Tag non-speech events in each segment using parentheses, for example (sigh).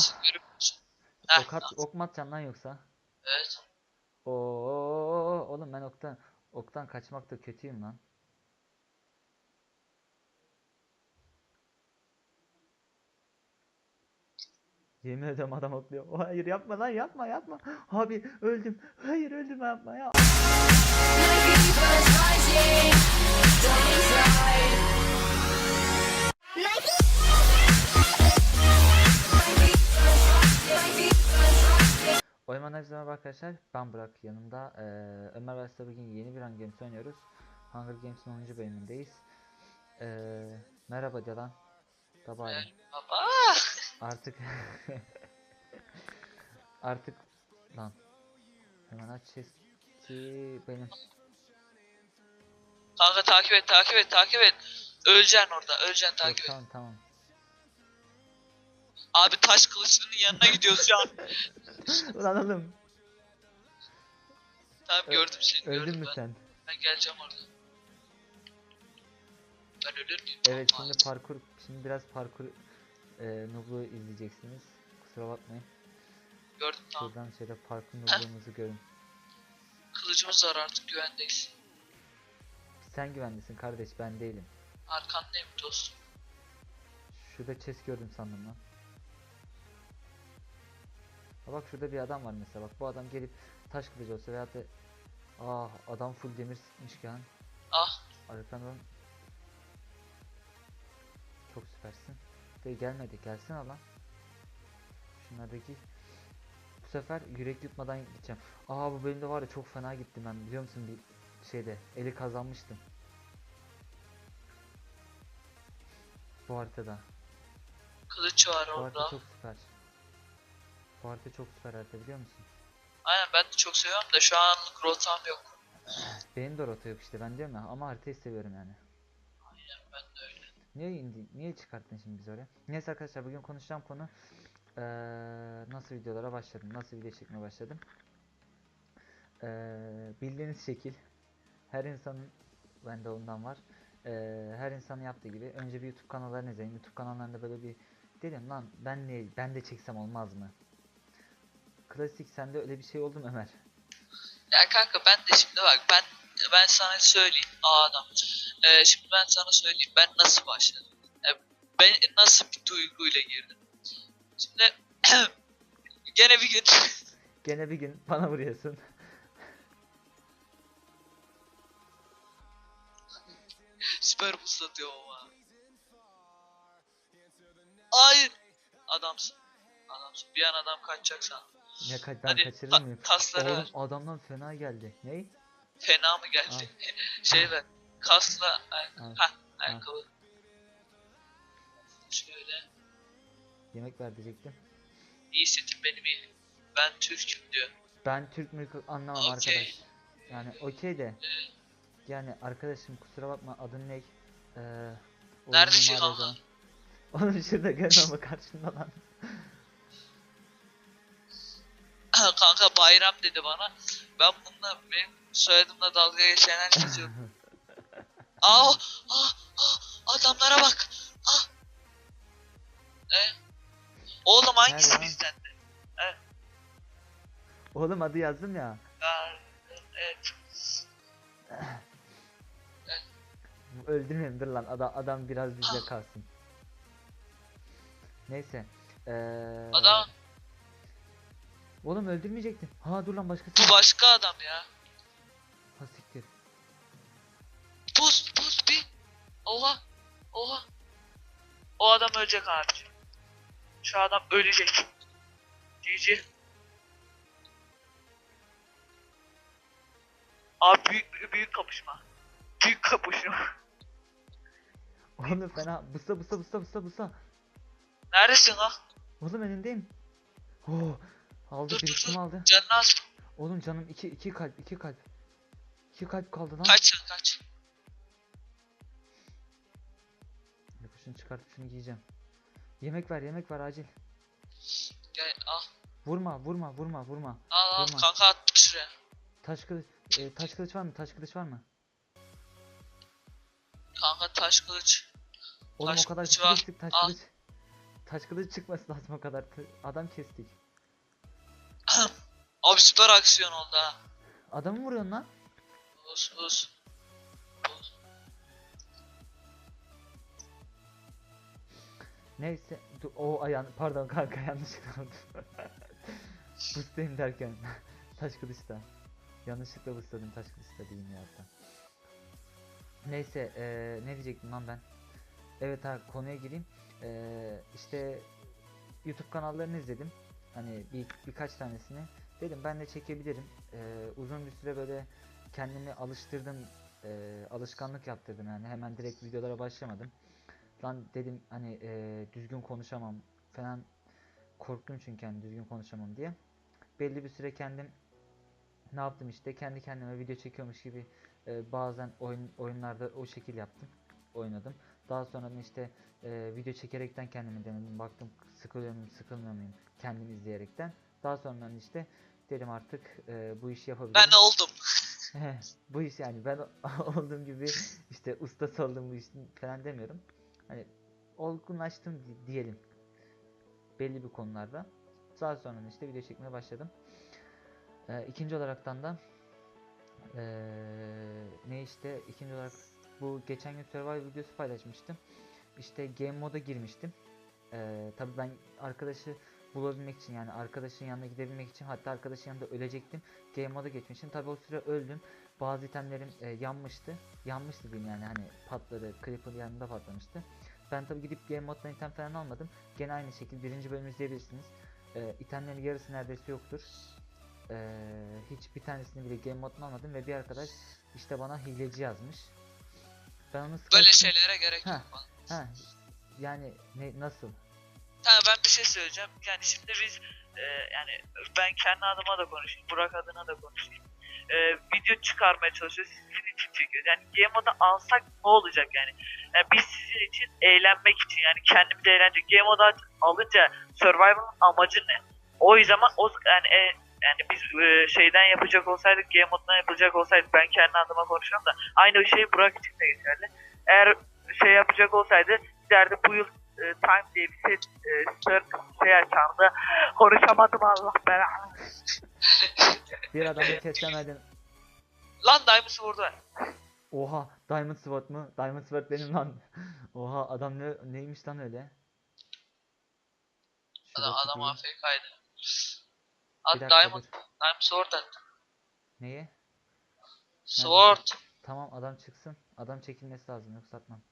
Musun? Heh, Ok, at, ok mu atacaksın lan yoksa? Evet. Oo, oğlum ben oktan oktan kaçmakta kötüyüm lan. Yemin ederim adam okluyor. O, Hayır yapma lan yapma yapma. Abi öldüm. Hayır öldüm yapma ya. Oyman herkese merhaba arkadaşlar. Ben Burak yanımda. Eee Ömer ve Aslı bugün yeni bir Hunger Games oynuyoruz. Hunger Games'in 10. bölümündeyiz. Eee merhaba Canan. Baba Baba. artık (laughs) artık lan hemen aç chest'i benim Kanka takip et takip et takip et. Öleceksin orada öleceksin Yok, takip et. tamam tamam Abi taş kılıçlının yanına gidiyoruz şu an. (laughs) (laughs) ulan oğlum Tamam gördüm seni öldün gördüm mü ben. sen Ben geleceğim orada. Ben ölür müyüm? evet Aman. şimdi parkur şimdi biraz parkur eee nublu izleyeceksiniz kusura bakmayın Gördüm tamam. şuradan şöyle parkur nubluğumuzu görün Kılıcımız var artık güvendeyiz. sen güvendesin kardeş ben değilim Arkandayım dostum. Şurada chest gördüm sandım lan. Bak şurada bir adam var mesela. Bak bu adam gelip taş kılıcı olsa veyahut da Ah adam full demir sıkmışken Ah. Arkadan Çok süpersin. De gelmedi. Gelsene lan. Şunlardaki Bu sefer yürek yutmadan gideceğim. Aa bu bölümde var ya çok fena gittim ben biliyor musun? Bir şeyde eli kazanmıştım. Bu haritada. Kılıç var Bu harita orada. çok süper. Bu harita çok süper harita biliyor musun? Aynen ben de çok seviyorum da şu anlık rotam yok. Benim de rota yok işte ben diyorum ya ama haritayı seviyorum yani. Aynen ben de öyle. Niye indi, niye çıkarttın şimdi bizi oraya? Neyse arkadaşlar bugün konuşacağım konu eee, nasıl videolara başladım, nasıl video çekmeye başladım. Eee, bildiğiniz şekil her insanın bende ondan var. Eee, her insanın yaptığı gibi önce bir YouTube kanallarını izleyin. YouTube kanallarında böyle bir dedim lan ben ne ben de çeksem olmaz mı? Klasik sende öyle bir şey oldu mu Ömer? Ya kanka ben de şimdi bak ben ben sana söyleyeyim Aa, adam. Ee, şimdi ben sana söyleyeyim ben nasıl başladım. Ben nasıl bir duyguyla girdim. Şimdi (clears throat) gene bir gün (laughs) Gene bir gün bana vuruyorsun. süper puslatıyorum ama. Hayır. Adamsın. Adamsın. Bir an adam kaçacak sandım. Ne kaç ben Hadi kaçırır mıyım? kasları ver. Oğlum adamdan fena geldi. Ney? Fena mı geldi? (laughs) şey ver. Kasla ayak- Al, Hah, ayakkabı. Şöyle. Yemek ver diyecektim. İyi setim benim iyi. Ben Türk'üm diyor. Ben Türk mülk anlamam Okey. arkadaş. Yani okey de. Ee, Yani arkadaşım kusura bakma adın ne? Ee, o kanka? zaman. Oğlum şurada görmem o karşımda lan. (laughs) kanka bayram dedi bana. Ben bununla benim soyadımla dalga geçenler çiziyorum. (laughs) Aa, ah, ah, adamlara bak. Ah. E? Oğlum hangisi Nerede lan? bizden de? Oğlum adı yazdım ya. Ya, evet. Öldürmeyin dur lan adam, adam biraz bizde kalsın. Neyse. Ee, Adam Oğlum öldürmeyecektin. Ha dur lan başkası. bu başka adam ya. Ha siktir. Pus pus bir. Oha. Oha. O adam ölecek abi. Şu adam ölecek. GG. Abi büyük büyük kapışma. Büyük kapışma. Oğlum fena. Busa busa busa busa busa. Neredesin ha? Oğlum önündeyim. Oh. Aldı Dur, dur, dur. aldı? Canını az. Oğlum canım iki iki kalp iki kalp. İki kalp kaldı lan. Kaç sen kaç. Şunu çıkartıp şunu giyeceğim. Yemek ver yemek ver acil. Gel al. Vurma vurma vurma vurma. Al al Vurma. kanka attım şuraya. Taş kılıç e, taş kılıç var mı? Taş kılıç var mı? Kanka taş kılıç. Oğlum Taş o kadar kılıç var. sık taş Al. kılıç. taş kılıç çıkması lazım o kadar. Adam kestik. Abi süper aksiyon oldu ha. Adamı mı vuruyorsun lan? Buz. Buz. Neyse. Dur, o ayağın pardon kanka (laughs) (laughs) yanlışlıkla oldu. Bustayım derken taş kılıçta. Yanlışlıkla busladım taş kılıçta diyeyim ya hatta. Neyse eee, ne diyecektim lan ben? Evet ha konuya gireyim. Eee işte YouTube kanallarını izledim. Hani bir birkaç tanesini. Dedim ben de çekebilirim. Eee, uzun bir süre böyle kendimi alıştırdım. eee, alışkanlık yaptırdım yani. Hemen direkt videolara başlamadım. Lan dedim hani eee, düzgün konuşamam falan korktum çünkü hani düzgün konuşamam diye. Belli bir süre kendim ne yaptım işte kendi kendime video çekiyormuş gibi eee, bazen oyun oyunlarda o şekil yaptım. Oynadım. Daha sonra işte eee, video çekerekten kendimi denedim. Baktım sıkılıyor muyum, sıkılmıyor muyum kendimi izleyerekten. Daha sonra işte dedim artık eee, bu işi yapabilirim. Ben oldum. (laughs) bu iş yani ben (laughs) olduğum gibi işte ustası oldum bu işin falan demiyorum. Hani olgunlaştım di- diyelim. Belli bir konularda. Daha sonra işte video çekmeye başladım. Ee, ikinci olaraktan da ee, ne işte ikinci olarak bu geçen gün survival videosu paylaşmıştım. İşte game moda girmiştim. Ee, tabii ben arkadaşı bulabilmek için yani arkadaşın yanına gidebilmek için hatta arkadaşın yanında ölecektim. Game moda geçmiştim. Tabii o süre öldüm. Bazı itemlerim e, yanmıştı. Yanmıştı diyeyim yani hani patladı. Creeper yanında patlamıştı. Ben tabii gidip game moddan item falan almadım. Gene aynı şekilde birinci bölümü izleyebilirsiniz. E, itemlerin yarısı neredeyse yoktur. E, hiç bir tanesini bile game moddan almadım ve bir arkadaş işte bana hileci yazmış. Ben onu Böyle Skype'ın- şeylere gerek yok. Ha, yani ne nasıl? Tamam ben bir şey söyleyeceğim. Yani şimdi biz e, yani ben kendi adıma da konuşayım. Burak adına da konuşayım. E, video çıkarmaya çalışıyoruz. Sizin için çekiyoruz. Yani game moda alsak ne olacak yani? yani? Biz sizin için eğlenmek için yani kendimiz eğlenecek. Game moda alınca survival'ın amacı ne? O yüzden o yani e, yani biz e, şeyden yapacak olsaydık, game moddan yapacak olsaydık ben kendi adıma konuşuyorum da aynı şey Burak için de geçerli. Eğer şey yapacak olsaydı derdi bu yıl e, Time diye bir set e, Stern şey açardı. Konuşamadım Allah belanı. Bir adamı kesemedin. Lan Diamond'ı vurdu. Oha Diamond Sword mu? Diamond Sword benim lan. Oha adam ne neymiş lan öyle? Şurada Adam, adam. AFK'ydı. At dakika Diamond. dur. Diamond Sword at. Neye? Sword. Tamam adam çıksın. Adam çekilmesi lazım yoksa atmam. Ha,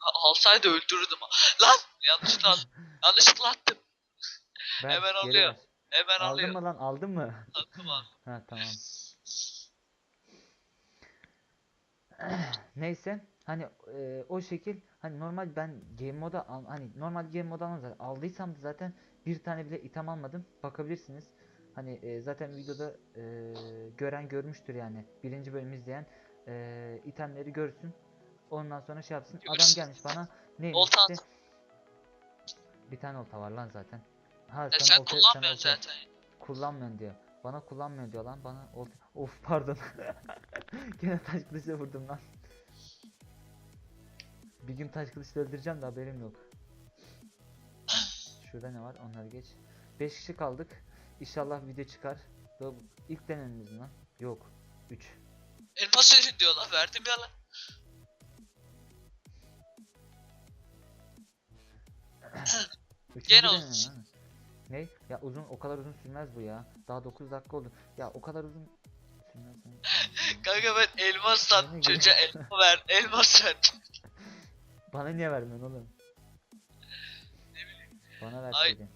Alsaydı öldürürdüm. Lan yanlışlıkla yanlışlıkla attım. Ver, Hemen alıyor. ver. Hemen Aldın alıyor. mı lan? Aldın mı? Attım abi. (laughs) ha tamam. (sighs) Neyse hani e, o şekil hani normal ben game moda al, hani normal game moda almadım aldıysam da zaten bir tane bile item almadım bakabilirsiniz hani e, zaten videoda e, gören görmüştür yani birinci bölümü izleyen e, itemleri görsün ondan sonra şey yapsın adam gelmiş bana neymiş Olta işte bir tane olta var lan zaten ha Ya sen sen olta- kullanmıyorsun olta- zaten. kullanmıyorsun diyor. Bana kullanmıyor diyor lan bana. Of, of pardon. (laughs) Gene taş kılıçla vurdum lan. Bir gün taş kılıçla öldüreceğim de haberim yok. Şurada ne var? Onları geç. 5 kişi kaldık. İnşallah video çıkar. İlk denememiz mi lan? Yok. 3. Elmas verin diyorlar. Verdim ya lan. Gene olsun. Ne? Ya uzun o kadar uzun sürmez bu ya. Daha 9 dakika oldu. Ya o kadar uzun sürmez. (laughs) Kanka ben elmas Yemin sattım çocuğa elma ver. (laughs) Elmas verdim. (laughs) Bana niye vermiyorsun oğlum? Bana Ay. verseydin.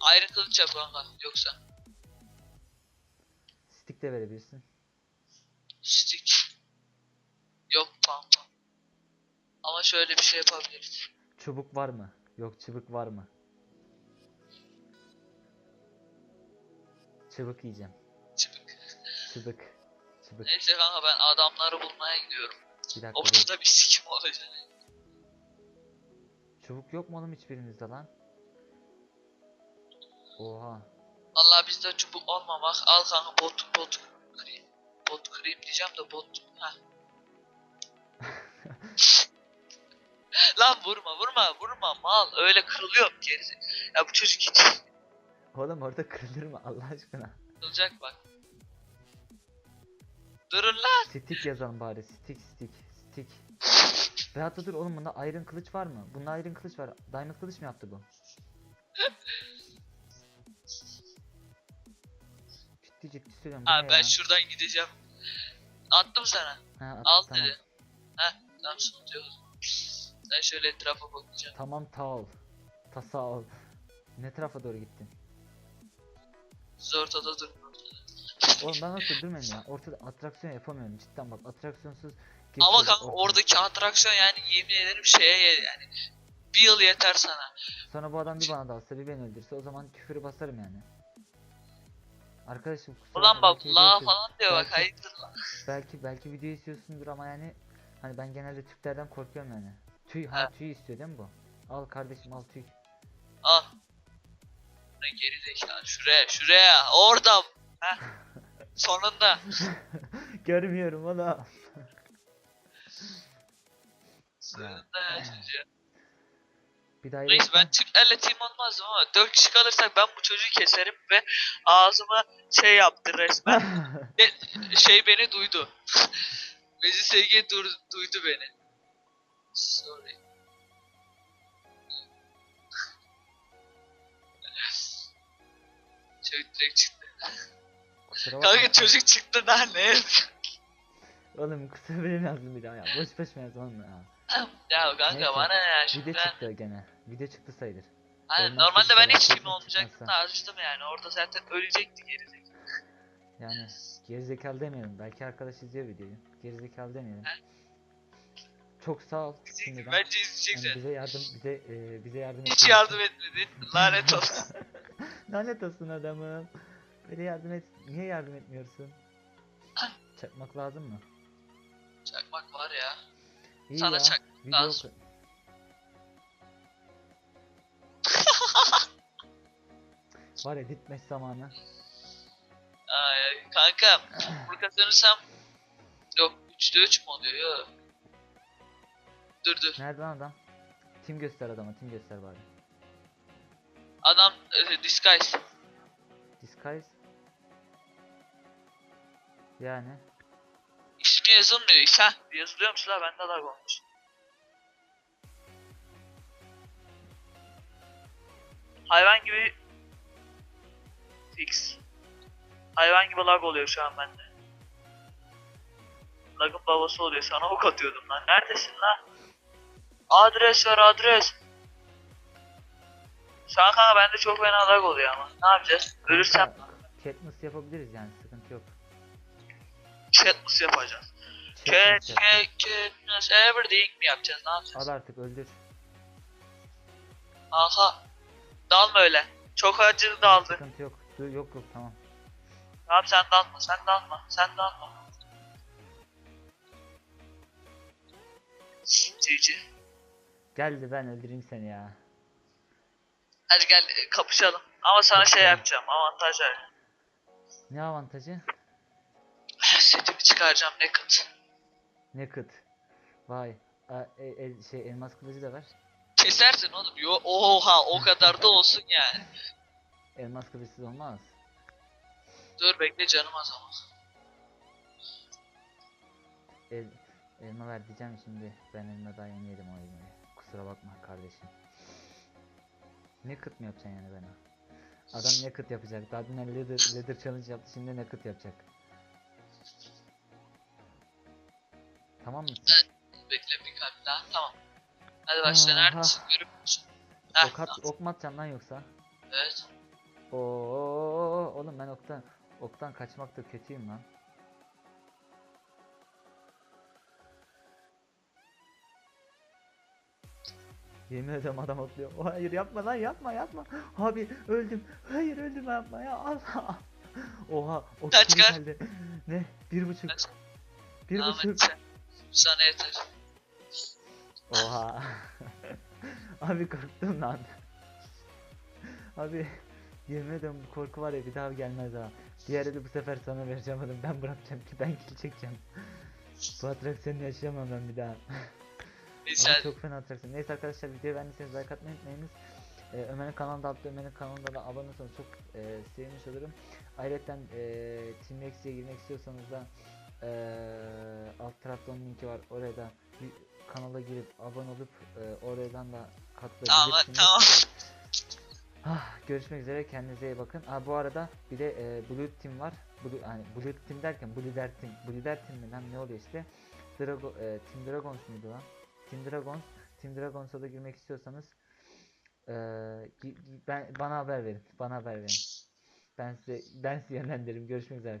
Ayrı kılıç yap kanka. Yoksa. Stick de verebilirsin. Stick. Yok pampa. Ama şöyle bir şey yapabiliriz. Çubuk var mı? Yok çubuk var mı? Çubuk yiyeceğim. Çıbık. Çubuk. Çubuk. Neyse kanka ben adamları bulmaya gidiyorum. Bir dakika. Ortada bir sikim olacak. Çubuk yok mu oğlum hiçbirimizde lan? Oha. Vallahi bizde çubuk olmamak. Al kanka bot bot kırayım. Bot kırayım diyeceğim de bot. Heh. (laughs) Lan vurma vurma vurma mal öyle kırılıyor gerisi. Ya bu çocuk hiç Oğlum orada kırılır mı Allah aşkına? kırılacak bak. Durun lan. Stick yazalım bari. Stick stick stick. Da dur oğlum bunda iron kılıç var mı? Bunda iron kılıç var. Diamond kılıç mı yaptı bu? (laughs) ciddi ciddi söylüyorum. Ha ne ben ya? şuradan gideceğim. Attım sana. Ha, at- Al tamam. dedi. Heh tamam yok. Ben şöyle etrafa bakacağım. Tamam ta ol. Ta sağ ol. Ne tarafa doğru gittin? Siz ortada durun. Oğlum ben nasıl durmuyorum ya? Ortada atraksiyon yapamıyorum cidden bak atraksiyonsuz Ama kanka oradaki atraksiyon yani yemin ederim şeye ye- yani bir yıl yeter sana. Sonra bu adam bir bana dalsa bir beni öldürse o zaman küfürü basarım yani. Arkadaşım kusura Ulan bak la falan diyor bak Belki- hayırdır lan. Belki belki video istiyorsundur ama yani hani ben genelde Türklerden korkuyorum yani. Tüy ha Ha. tüy istiyor değil mi bu? Al kardeşim al tüy. Ne geri zekalı şuraya şuraya orada. Heh. (laughs) Sonunda. Görmüyorum onu. Sonunda ya çocuğa. Bir daha Neyse ben Türklerle team olmazdım ama 4 kişi kalırsak ben bu çocuğu keserim ve ağzıma şey yaptı resmen. (laughs) şey beni duydu. (laughs) Mezi SG dur, duydu beni. Sorry. (laughs) Çocuk direkt çıktı. Kusura bakma. Kanka çocuk çıktı daha ne? Oğlum kısa bile lazım bir daha ya. Boş boş mu yazmam ya. ya kanka Neyse, bana ne ya Video şimdi. çıktı gene. Video çıktı sayılır. Hani normalde ben hiç kim olmayacaktım da açtım yani. Orada zaten ölecekti gerizekalı. Yani gerizekalı demeyelim. Belki arkadaş izliyor videoyu. Gerizekalı demeyelim. He. Çok sağ ol. şimdiden. Bence Yani izleyeceksin. bize yardım bize e, bize yardım Hiç ettiğin yardım etmedin. Lanet olsun. (laughs) Lanet olsun adamım. Böyle yardım et. Niye yardım etmiyorsun? Çakmak lazım mı? Çakmak var ya. İyi Sana ya. çak Video lazım. (laughs) Var ya ditmeş zamanı. Ay, kanka bunu kazanırsam yok 3'te 3 mü oluyor? Yok. Dur dur. Nerede lan adam? Tim göster adama, tim göster bari. Adam e, disguise. Disguise. Yani. İsmi yazılmıyor. Ha yazılıyormuş la bende lag olmuş. Hayvan gibi fix. Hayvan gibi lag oluyor şu an bende. Lagın babası oluyor. Sana ok atıyordum lan. Neredesin lan? Adres ver adres. Şu an kanka bende çok fena lag oluyor ama. Ne yapacağız? Ölürsem Katniss yapabiliriz yani sıkıntı yok. Katniss yapacağız. Katniss yap. cat, Katniss, everything mi yapacağız? Ne yapacağız? Al artık öldür. Aha. Dalma öyle. Çok acı daldı. Sıkıntı yok. Dur, yok yok tamam. Tamam sen dalma, sen dalma, sen dalma. Cici. Geldi ben öldüreyim seni ya. Hadi gel e, kapışalım. Ama sana şey yapacağım, avantaj ver. Ne avantajı? (laughs) Setimi çıkaracağım naked. Naked. Vay. A, e, el- şey elmas kılıcı da ver. Kesersin oğlum. Yo, oha o kadar da olsun yani. (laughs) Elmas kılıçsız olmaz. Dur bekle canım az ama. El, elma ver diyeceğim şimdi. Ben elma daha yeni yedim o elmayı. Kusura bakma kardeşim. Naked mı yapacaksın yani bana? Adam naked yapacak. Daha dün leather, leather challenge yaptı şimdi naked yapacak. Tamam mısın? Bekle bir kalp daha. Tamam. Hadi başla neredesin? Görüp? Heh, ok, at, tamam. ok mu atacaksın lan yoksa? Evet. Oo, oğlum ben oktan oktan kaçmakta kötüyüm lan. Yemin ederim adam atlıyor. Hayır yapma lan yapma yapma. Abi öldüm. Hayır öldüm yapma ya Allah. Oha ok Kaç, geri kaç? geldi. Ne? Bir buçuk. Kaç? Bir Tamam buçuk. sen. Sana yeter. Oha. (laughs) Abi korktum lan. Abi yemin ederim bu korku var ya bir daha gelmez ha. Diğeri de bu sefer sana vereceğim oğlum. Ben bırakacağım ki ben kill çekeceğim. Bu atraksiyonu yaşayamam ben bir daha. Neyse Abi çok fena atacaksın. Neyse arkadaşlar videoyu beğendiyseniz like atmayı unutmayınız. Ee, Ömer'in kanalında altta Ömer'in kanalında da abone olursanız çok e, sevinmiş olurum. Ayrıca e, Team X'e girmek istiyorsanız da e, alt tarafta onun linki var. Oraya da bir kanala girip abone olup e, oradan da Tamam katılabilirsiniz. tamam. (laughs) Ah, görüşmek üzere kendinize iyi bakın. Aa, bu arada bir de e, Blue Team var. Blue, hani Blue Team derken Blue Team, Blue Team mi lan ne oluyor işte? Drago, e, Team Dragons muydu lan? Team Dragons. Team Dragons'a da girmek istiyorsanız e, ben bana haber verin. Bana haber verin. Ben size ben sizi yönlendiririm. Görüşmek üzere.